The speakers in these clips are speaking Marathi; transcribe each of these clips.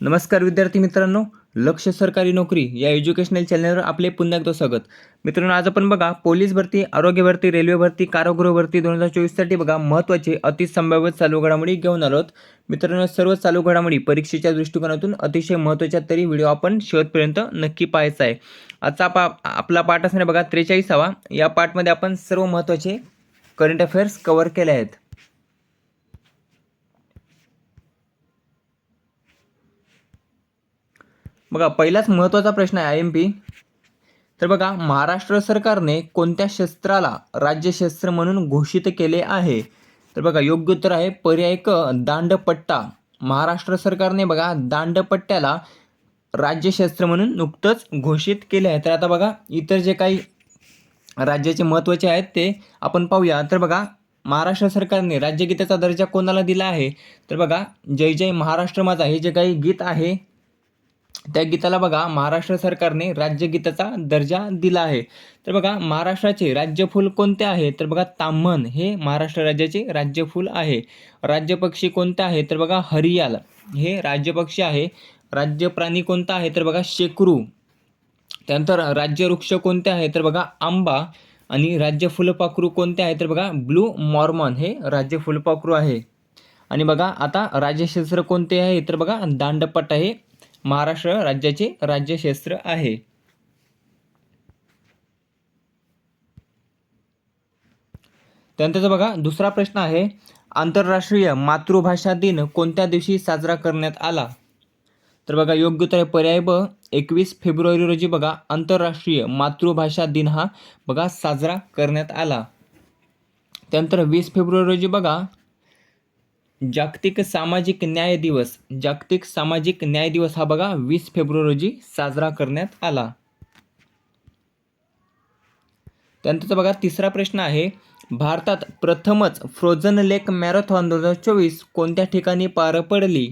नमस्कार विद्यार्थी मित्रांनो लक्ष सरकारी नोकरी या एज्युकेशनल चॅनलवर आपले पुन्हा एकदा स्वागत. मित्रांनो आज आपण बघा पोलीस भरती आरोग्य भरती रेल्वे भरती कारागृह भरती दोन हजार चोवीससाठी बघा महत्त्वाचे अतिसंभाव्य चालू घडामोडी घेऊन आलो आहोत. मित्रांनो सर्व चालू घडामोडी परीक्षेच्या दृष्टिकोनातून अतिशय महत्त्वाच्या तरी व्हिडिओ आपण शेवटपर्यंत नक्की पाहायचा आहे. आजचा पा आपला पाठ असणार बघा त्रेचाळीसावा. या पाठमध्ये आपण सर्व महत्त्वाचे करंट अफेअर्स कव्हर केले आहेत. बघा पहिलाच महत्त्वाचा प्रश्न आहे आय एम पी. तर बघा महाराष्ट्र सरकारने कोणत्या शस्त्राला राज्यशस्त्र म्हणून घोषित केले आहे? तर बघा योग्य उत्तर आहे पर्याय क दांडपट्टा. महाराष्ट्र सरकारने बघा दांडपट्ट्याला राज्यशस्त्र म्हणून नुकतंच घोषित केले आहे. तर आता बघा इतर जे काही राज्याचे महत्त्वाचे आहेत ते आपण पाहूया. तर बघा महाराष्ट्र सरकारने राज्यगीताचा दर्जा कोणाला दिला आहे? तर बघा जय जय महाराष्ट्र माझा हे जे काही गीत आहे त्या गीताला बघा महाराष्ट्र सरकारने राज्यगीताचा दर्जा दिला आहे. तर बघा महाराष्ट्राचे राज्यफूल कोणते आहे? तर बघा ताम्हण हे महाराष्ट्र राज्याचे राज्यफूल आहे. राज्यपक्षी कोणते आहे? तर बघा हरियाल हे राज्यपक्षी आहे. राज्य प्राणी कोणता आहे? तर बघा शेकरू. त्यानंतर राज्य वृक्ष कोणते आहे? तर बघा आंबा. आणि राज्य फुलपाखरू कोणते आहे? तर बघा ब्लू मॉर्मॉन हे राज्य फुलपाखरू आहे. आणि बघा आता राज्यशस्त्र कोणते आहे? तर बघा दांडपट हे महाराष्ट्र राज्याचे राज्यक्षेत्र आहे. त्यानंतरचा बघा दुसरा प्रश्न आहे आंतरराष्ट्रीय मातृभाषा दिन कोणत्या दिवशी साजरा करण्यात आला? तर बघा योग्य उत्तर पर्याय ब एकवीस फेब्रुवारी रोजी बघा आंतरराष्ट्रीय मातृभाषा दिन हा बघा साजरा करण्यात आला. त्यानंतर वीस फेब्रुवारी रोजी बघा जागतिक सामाजिक न्याय दिवस. जागतिक सामाजिक न्याय दिवस हा बघा वीस फेब्रुवारी रोजी साजरा करण्यात आला. त्यानंतरचा बघा तिसरा प्रश्न आहे भारतात प्रथमच फ्रोझन लेक मॅरेथॉन दोन हजार चोवीस कोणत्या ठिकाणी पार पडली?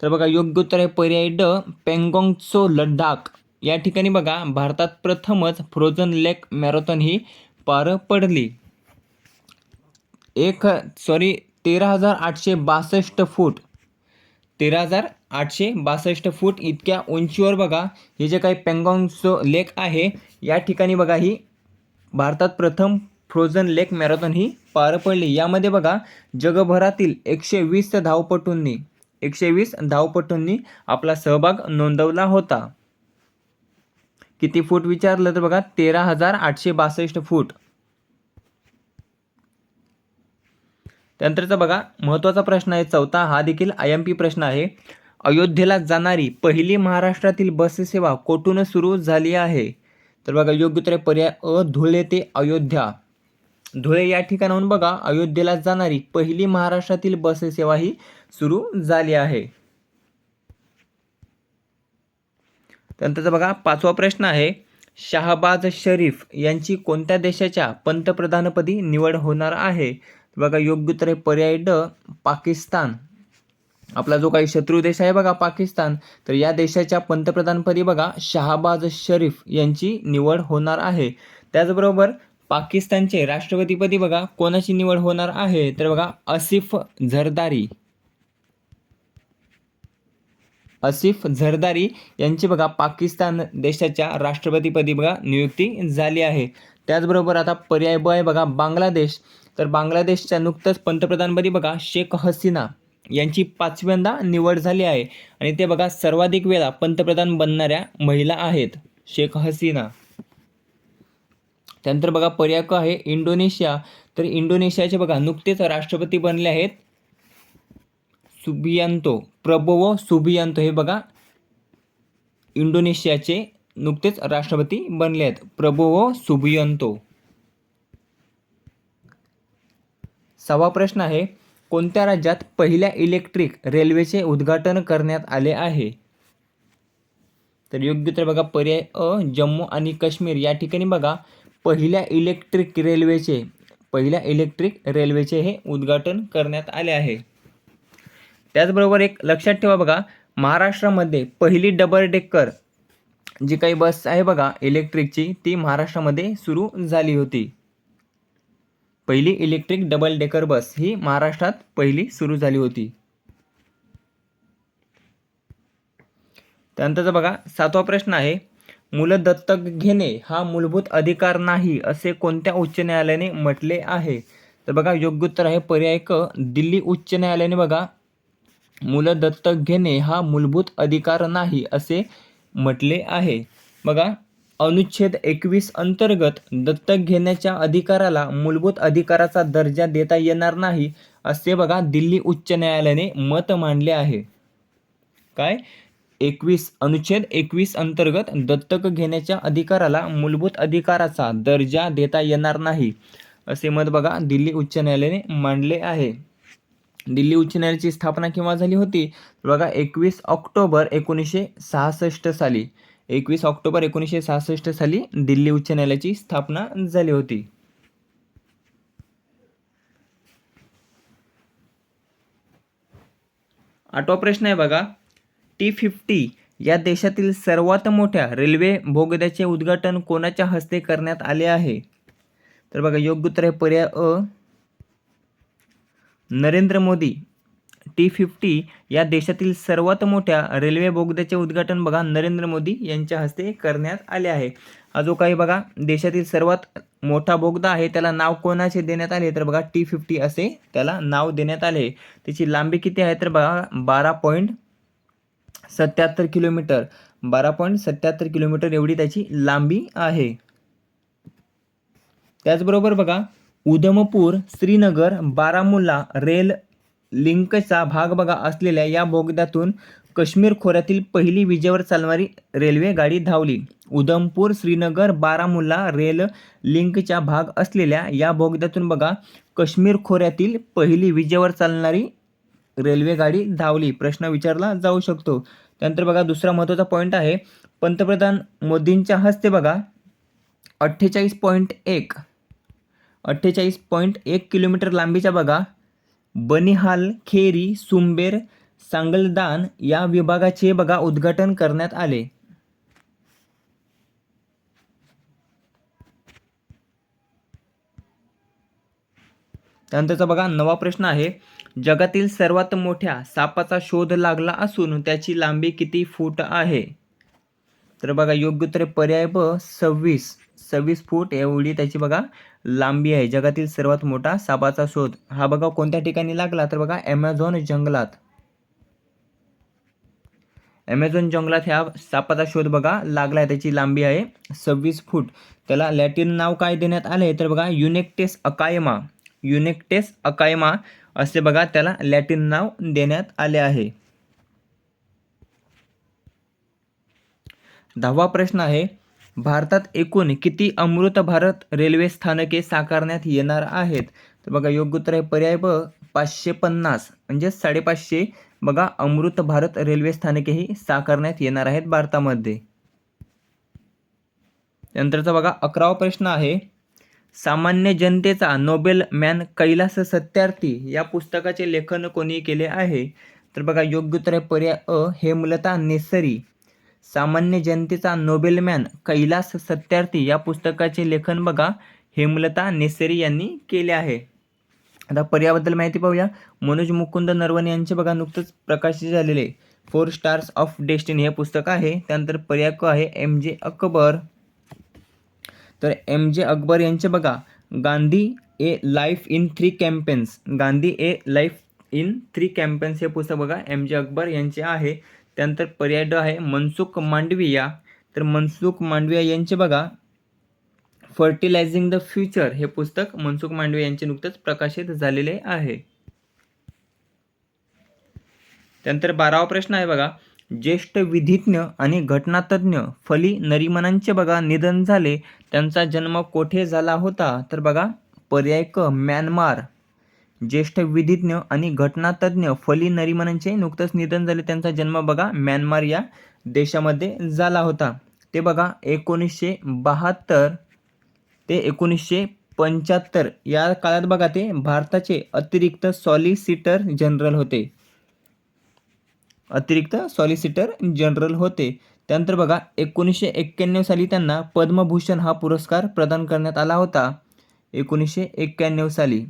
तर बघा योग्य उत्तर आहे पर्याय ड पेंगॉंगचो लडाख. या ठिकाणी बघा भारतात प्रथमच फ्रोझन लेक मॅरेथॉन ही पार पडली. एक सॉरी तेरा हजार आठशे बासष्ट फूट. तेरा हजार आठशे बासष्ट फूट इतक्या उंचीवर बघा हे जे काही पेंगॉंगचं लेक आहे या ठिकाणी बघा ही भारतात प्रथम फ्रोझन लेक मॅरेथॉन ही पार पडली. यामध्ये बघा जगभरातील एकशे वीस धावपटूंनी एकशे वीस धावपटूंनी आपला सहभाग नोंदवला होता. किती फूट विचारलं तर बघा तेरा हजार आठशे बासष्ट फूट. त्यानंतरचा बघा महत्त्वाचा प्रश्न आहे चौथा हा देखील आय एम पी प्रश्न आहे. अयोध्येला जाणारी पहिली महाराष्ट्रातील बस सेवा कोठून सुरू झाली आहे? तर बघा योग्य उत्तर पर्याय अ धुळे ते अयोध्या. धुळे या ठिकाणाहून बघा अयोध्येला जाणारी पहिली महाराष्ट्रातील बस सेवा ही सुरू झाली आहे. त्यानंतरचा बघा पाचवा प्रश्न आहे शाहबाज शरीफ यांची कोणत्या देशाच्या पंतप्रधानपदी निवड होणार आहे? बघा योग्य उत्तर आहे पर्याय ड पाकिस्तान. आपला जो काही शत्रू देश आहे बघा पाकिस्तान तर या देशाच्या पंतप्रधानपदी बघा शहाबाज शरीफ यांची निवड होणार आहे. त्याचबरोबर पाकिस्तानचे राष्ट्रपतीपदी बघा कोणाची निवड होणार आहे? तर बघा आसिफ झरदारी. आसिफ झरदारी यांची बघा पाकिस्तान देशाच्या राष्ट्रपतीपदी बघा नियुक्ती झाली आहे. त्याचबरोबर आता पर्याय ब आहे बघा बांगलादेश. तर बांगलादेशच्या नुकतंच पंतप्रधानपदी बघा शेख हसीना यांची पाचव्यांदा निवड झाली आहे. आणि ते बघा सर्वाधिक वेळा पंतप्रधान बनणाऱ्या महिला आहेत शेख हसीना. त्यानंतर बघा पर्याय आहे इंडोनेशिया. तर इंडोनेशियाचे बघा नुकतेच राष्ट्रपती बनले आहेत सुबियांतो प्रबोवो सुबियांतो. हे बघा इंडोनेशियाचे नुकतेच राष्ट्रपती बनले आहेत प्रबोवो सुबियांतो. सहावा प्रश्न आहे कोणत्या राज्यात पहिल्या इलेक्ट्रिक रेल्वेचे उद्घाटन करण्यात आले आहे? तर योग्य तर बघा पर्याय अ जम्मू आणि काश्मीर. या ठिकाणी बघा पहिल्या इलेक्ट्रिक रेल्वेचे पहिल्या इलेक्ट्रिक रेल्वेचे हे उद्घाटन करण्यात आले आहे. त्याचबरोबर एक लक्षात ठेवा बघा महाराष्ट्रामध्ये पहिली डबल डेकर जी काही बस आहे बघा इलेक्ट्रिकची ती महाराष्ट्रामध्ये सुरू झाली होती. पहिली इलेक्ट्रिक डबल डेकर बस ही महाराष्ट्रात पहिली सुरू झाली होती. त्यानंतरचा बघा सातवा प्रश्न आहे मुलं दत्तक घेणे हा मूलभूत अधिकार नाही असे कोणत्या उच्च न्यायालयाने म्हटले आहे? तर बघा योग्य उत्तर आहे पर्याय क दिल्ली उच्च न्यायालयाने बघा मुलं दत्तक घेणे हा मूलभूत अधिकार नाही असे म्हटले आहे. बघा अनुच्छेद एकवीस अंतर्गत दत्तक घेण्याच्या अधिकाराला मूलभूत अधिकाराचा दर्जा देता येणार नाही असे बघा दिल्ली उच्च न्यायालयाने मत मांडले आहे. काय? एकवीस अनुच्छेद एकवीस अंतर्गत दत्तक घेण्याच्या अधिकाराला मूलभूत अधिकाराचा दर्जा देता येणार नाही असे मत बघा दिल्ली उच्च न्यायालयाने मांडले आहे. दिल्ली उच्च न्यायालयाची स्थापना केव्हा झाली होती? बघा एकवीस ऑक्टोबर एकोणीसशे सहासष्ट साली. एकवीस ऑक्टोबर एकोणीसशे सहासष्ट साली दिल्ली उच्च न्यायालयाची स्थापना झाली होती. आठवा प्रश्न आहे बघा. टी फिफ्टी या देशातील सर्वात मोठ्या रेल्वे बोगद्याचे उद्घाटन कोणाच्या हस्ते करण्यात आले आहे? तर बघा योग्य उत्तर आहे पर्याय अ. नरेंद्र मोदी. टी फिफ्टी या देशातील सर्वात मोठ्या रेल्वे बोगद्याचे उद्घाटन बघा नरेंद्र मोदी यांच्या हस्ते करण्यात आले आहे. हा जो काही बघा देशातील सर्वात मोठा बोगदा आहे त्याला नाव कोणाचे देण्यात आले? तर बघा टी फिफ्टी असे त्याला नाव देण्यात आले त्याची लांबी किती आहे? तर बघा बारा पॉईंट सत्याहत्तर किलोमीटर. बारा पॉईंट सत्याहत्तर किलोमीटर एवढी त्याची लांबी आहे. त्याचबरोबर बघा उधमपूर श्रीनगर बारामुल्ला रेल लिंकचा भाग बघा असलेल्या या बोगद्यातून काश्मीर खोऱ्यातील पहिली विजेवर चालणारी रेल्वे गाडी धावली. उधमपूर श्रीनगर बारामुल्ला रेल लिंकचा भाग असलेल्या या बोगद्यातून बघा काश्मीर खोऱ्यातील पहिली विजेवर चालणारी रेल्वे गाडी धावली. प्रश्न विचारला जाऊ शकतो. त्यानंतर बघा दुसरा महत्त्वाचा पॉईंट आहे. पंतप्रधान मोदींच्या हस्ते बघा अठ्ठेचाळीस पॉईंट एक अठ्ठेचाळीस पॉईंट एक किलोमीटर लांबीच्या बघा बनिहाल खेरी सुंबेर सांगलदान या विभागाचे बघा उद्घाटन करण्यात आले. त्यानंतरचा बघा नवा प्रश्न आहे. जगातील सर्वात मोठ्या सापाचा शोध लागला असून त्याची लांबी किती फूट आहे? तर बघा योग्य उत्तर पर्याय ब सव्वीस. सव्वीस फूट एवढी त्याची बघा लांबी आहे. जगातील सर्वात मोठा सापाचा शोध. हा बघा कोणत्या ठिकाणी लागला? तर बघा ॲमेझॉन जंगलात. ॲमेझॉन जंगलात ह्या सापाचा शोध बघा लागला आहे त्याची लांबी आहे सव्वीस फूट. त्याला लॅटिन नाव काय देण्यात आले तर बघा युनेक्टेस अकायमा. युनेक्टेस अकायमा असे बघा त्याला लॅटिन नाव देण्यात आले आहे. दहावा प्रश्न आहे भारतात एकूण किती अमृत भारत रेल्वे स्थानके साकारण्यात येणार आहेत? तर बघा योग्य उत्तर आहे पर्याय ब पाचशे पन्नास. म्हणजे साडेपाचशे. बघा अमृत भारत रेल्वे स्थानकेही साकारण्यात येणार आहेत भारतामध्ये. नंतरचा बघा अकरावा प्रश्न आहे. सामान्य जनतेचा नोबेल मॅन कैलास सत्यार्थी या पुस्तकाचे लेखन कोणी केले आहे? तर बघा योग्य उत्तर आहे पर्याय अ हे नेसरी. सामान्य जनतेचा नोबेलमॅन कैलास सत्यार्थी या पुस्तकाचे लेखन बघा हेमलता नेसेरी नेसरी यांनी केले आहे. आता पर्याबद्दल माहिती पाहूया. मनोज मुकुंद नरवणे यांचे बघा नुकतंच प्रकाशित झालेले फोर स्टार्स ऑफ डेस्टिनी हे पुस्तक आहे. त्यानंतर पर्याय क आहे एम जे अकबर. तर एम जे अकबर यांचे बघा Gandhi a life in three campaigns. Gandhi a life in three campaigns हे पुस्तक बघा एम जे अकबर यांचे आहे. त्यानंतर पर्याय ड आहे मनसुख मांडविया. तर मनसुख मांडविया यांचे बघा. फर्टिलायझिंग द फ्युचर हे पुस्तक मनसुख मांडवे यांचे नुकतंच प्रकाशित झालेले आहे. त्यानंतर बारावा प्रश्न आहे बघा. ज्येष्ठ विधिज्ञ आणि घटनातज्ञ फली नरिमनांचे बघा निधन झाले. त्यांचा जन्म कोठे झाला होता? तर बघा पर्याय क म्यानमार. ज्येष्ठ विधिज्ञ आणि घटनातज्ञ फली नरिमनांचे नुकतंच निधन झाले. त्यांचा जन्म बघा म्यानमार या देशामध्ये झाला होता. ते बघा एकोणीसशे बहात्तर ते एकोणीसशे पंच्याहत्तर या काळात बघा ते भारताचे अतिरिक्त सॉलिसिटर जनरल होते. अतिरिक्त सॉलिसिटर जनरल होते. त्यानंतर बघा एकोणीसशे एक्क्याण्णव साली त्यांना पद्मभूषण हा पुरस्कार प्रदान करण्यात आला होता. एकोणीसशे एक्क्याण्णव साली.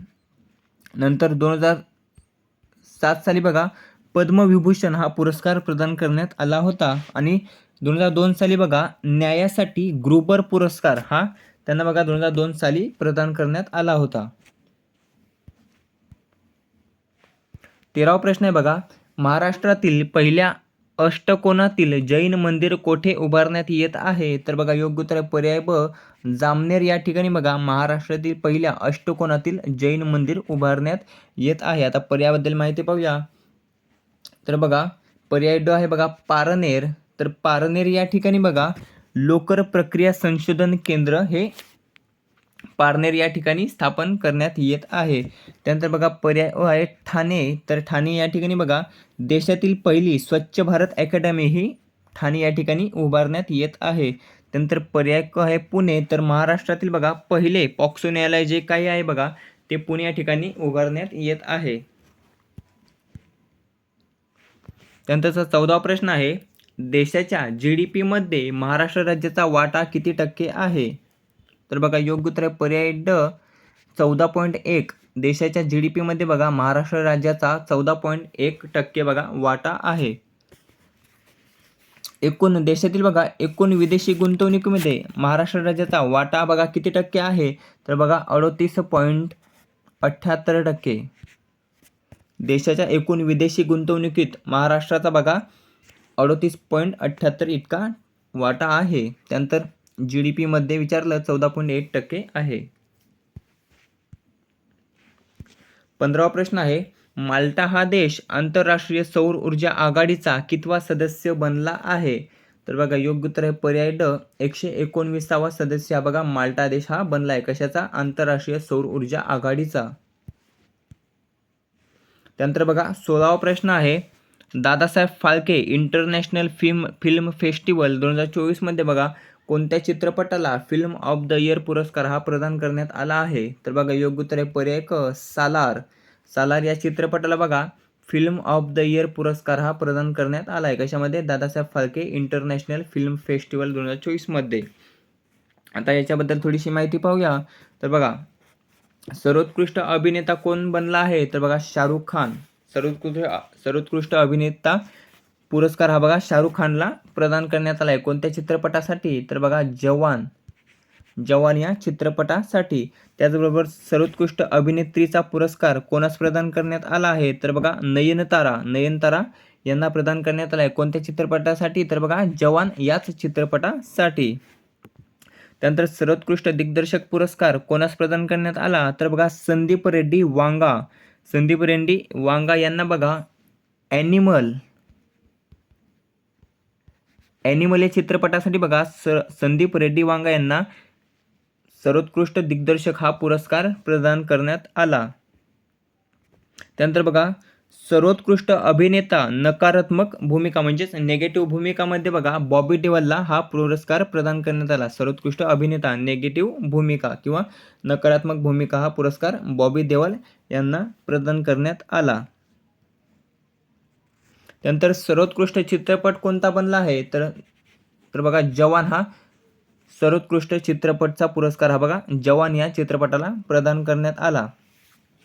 नंतर दोन हजार सात साली बघा पद्मविभूषण हा पुरस्कार प्रदान करण्यात आला होता. आणि दोन हजार दोन साली बघा न्यायासाठी ग्रुबर पुरस्कार हा त्यांना बघा दोन हजार दोन साली प्रदान करण्यात आला होता. तेरावा प्रश्न आहे बघा महाराष्ट्रातील पहिल्या अष्टकोनातील जैन मंदिर कोठे उभारण्यात येत आहे? तर बघा योग्य उत्तर पर्याय ब जामनेर. या ठिकाणी बघा महाराष्ट्रातील पहिल्या अष्टकोनातील जैन मंदिर उभारण्यात येत आहे. आता पर्यायाबद्दल माहिती पाहूया. तर बघा पर्याय ड आहे बघा पारनेर. तर पारनेर या ठिकाणी बघा लोकर प्रक्रिया संशोधन केंद्र हे पारनेर या ठिकाणी स्थापन करण्यात येत आहे. त्यानंतर बघा पर्याय आहे ठाणे. तर ठाणे या ठिकाणी बघा देशातील पहिली स्वच्छ भारत अकॅडमी ही ठाणे या ठिकाणी उभारण्यात येत आहे. त्यानंतर पर्याय आहे पुणे. तर महाराष्ट्रातील बघा पहिले पॉक्सो न्यायालय जे काही आहे बघा ते पुणे या ठिकाणी उभारण्यात येत आहे. त्यानंतरचा चौदावा प्रश्न आहे देशाच्या जी डी पीमध्ये महाराष्ट्र राज्याचा वाटा किती टक्के आहे? तर बघा योग्य उत्तर आहे पर्याय ड चौदा पॉईंट एक. देशाच्या जी डी पीमध्ये बघा महाराष्ट्र राज्याचा चौदा पॉईंट एक टक्के बघा वाटा आहे. एकूण देशातील बघा एकूण विदेशी गुंतवणुकीमध्ये महाराष्ट्र राज्याचा वाटा बघा किती टक्के आहे? तर बघा अडोतीस पॉईंट अठ्ठ्याहत्तर टक्के. देशाच्या एकूण विदेशी गुंतवणुकीत महाराष्ट्राचा बघा अडोतीस पॉईंट अठ्ठ्याहत्तर इतका वाटा आहे. त्यानंतर जी डी पीमध्ये विचारलं चौदा पॉईंट एक टक्के आहे. पंधरावा प्रश्न आहे माल्टा हा देश आंतरराष्ट्रीय सौर ऊर्जा आघाडीचा कितवा सदस्य बनला आहे? तर बघा योग्य उत्तर आहे पर्याय ड एकशे एकोणवीसावा सदस्य. हा बघा माल्टा देश हा बनला आहे. कशाचा? आंतरराष्ट्रीय सौर ऊर्जा आघाडीचा. त्यानंतर बघा सोळावा प्रश्न आहे Dadasaheb Phalke international film film festival दोन हजार चोवीसमध्ये बघा कोणत्या चित्रपटाला फिल्म ऑफ द इयर पुरस्कार हा प्रदान करण्यात आला आहे? तर बघा योग्य उत्तर आहे पर्याय क सालार. सालार या चित्रपटाला बघा फिल्म ऑफ द इयर पुरस्कार हा प्रदान करण्यात आला आहे. कशामध्ये? Dadasaheb Phalke international film festival दोन हजार चोवीसमध्ये आता याच्याबद्दल थोडीशी माहिती पाहूया. तर बघा सर्वोत्कृष्ट अभिनेता कोण बनला आहे? तर बघा शाहरुख खान. सर्वोत्कृष्ट सर्वोत्कृष्ट अभिनेता पुरस्कार हा बघा शाहरुख खानला प्रदान करण्यात आला आहे कोणत्या चित्रपटासाठी? तर बघा जवान. जवान या चित्रपटासाठी. त्याचबरोबर सर्वोत्कृष्ट अभिनेत्रीचा पुरस्कार कोणास प्रदान करण्यात आला आहे? तर बघा नयनतारा. नयनतारा यांना प्रदान करण्यात आला आहे कोणत्या चित्रपटासाठी? तर बघा जवान याच चित्रपटासाठी. त्यानंतर सर्वोत्कृष्ट दिग्दर्शक पुरस्कार कोणास प्रदान करण्यात आला? तर बघा संदीप रेड्डी वांगा. संदीप रेड्डी वांगा यांना बघा ॲनिमल. ॲनिमल या चित्रपटासाठी बघा स संदीप रेड्डी वांगा यांना सर्वोत्कृष्ट दिग्दर्शक हा पुरस्कार प्रदान करण्यात आला. त्यानंतर बघा सर्वोत्कृष्ट अभिनेता नकारात्मक भूमिका म्हणजेच नेगेटिव्ह भूमिकामध्ये बघा बॉबी देवलला हा पुरस्कार प्रदान करण्यात आला. सर्वोत्कृष्ट अभिनेता नेगेटिव्ह भूमिका किंवा नकारात्मक भूमिका हा पुरस्कार बॉबी देवल यांना प्रदान करण्यात आला. त्यानंतर सर्वोत्कृष्ट चित्रपट कोणता बनला आहे? तर तर बघा जवान हा सर्वोत्कृष्ट चित्रपटचा पुरस्कार हा बघा जवान या चित्रपटाला प्रदान करण्यात आला.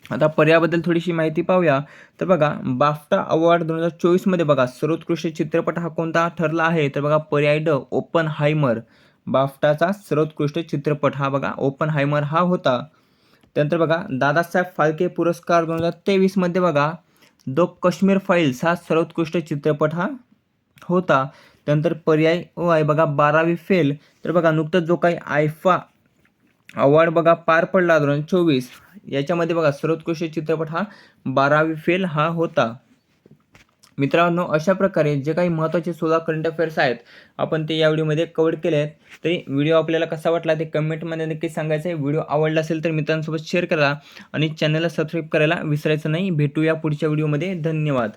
आता पर्याबद्दल थोडीशी माहिती पाहूया. तर बघा बाफ्टा अवॉर्ड दोन हजार चोवीसमध्ये बघा सर्वोत्कृष्ट चित्रपट हा कोणता ठरला आहे? तर बघा पर्याय ड ओपन हायमर बाफ्टाचा सर्वोत्कृष्ट चित्रपट हा बघा ओपन हायमर हा होता. त्यानंतर बघा दादासाहेब फाळके पुरस्कार दोन हजार तेवीसमध्ये बघा द कश्मीर फाईल्स हा सर्वोत्कृष्ट चित्रपट हा होता त्यानंतर पर्याय ओ आहे बघा बारावी फेल तर बघा नुकतंच जो काही आयफा अवॉर्ड बघा पार पडला दोन हजार चोवीस. याच्यामध्ये बघा सर्वोत्कृष्ट चित्रपट हा बारावी फेल हा होता. मित्रांनो अशा प्रकारे जे काही महत्त्वाचे सोळा करंट अफेअर्स आहेत आपण ते या व्हिडिओमध्ये कवर केले आहेत. तरी व्हिडिओ आपल्याला कसा वाटला ते कमेंटमध्ये नक्की सांगायचं आहे. व्हिडिओ आवडला असेल तर मित्रांसोबत शेअर करा आणि चॅनलला सबस्क्राईब करायला विसरायचं नाही. भेटूया पुढच्या व्हिडिओमध्ये. धन्यवाद.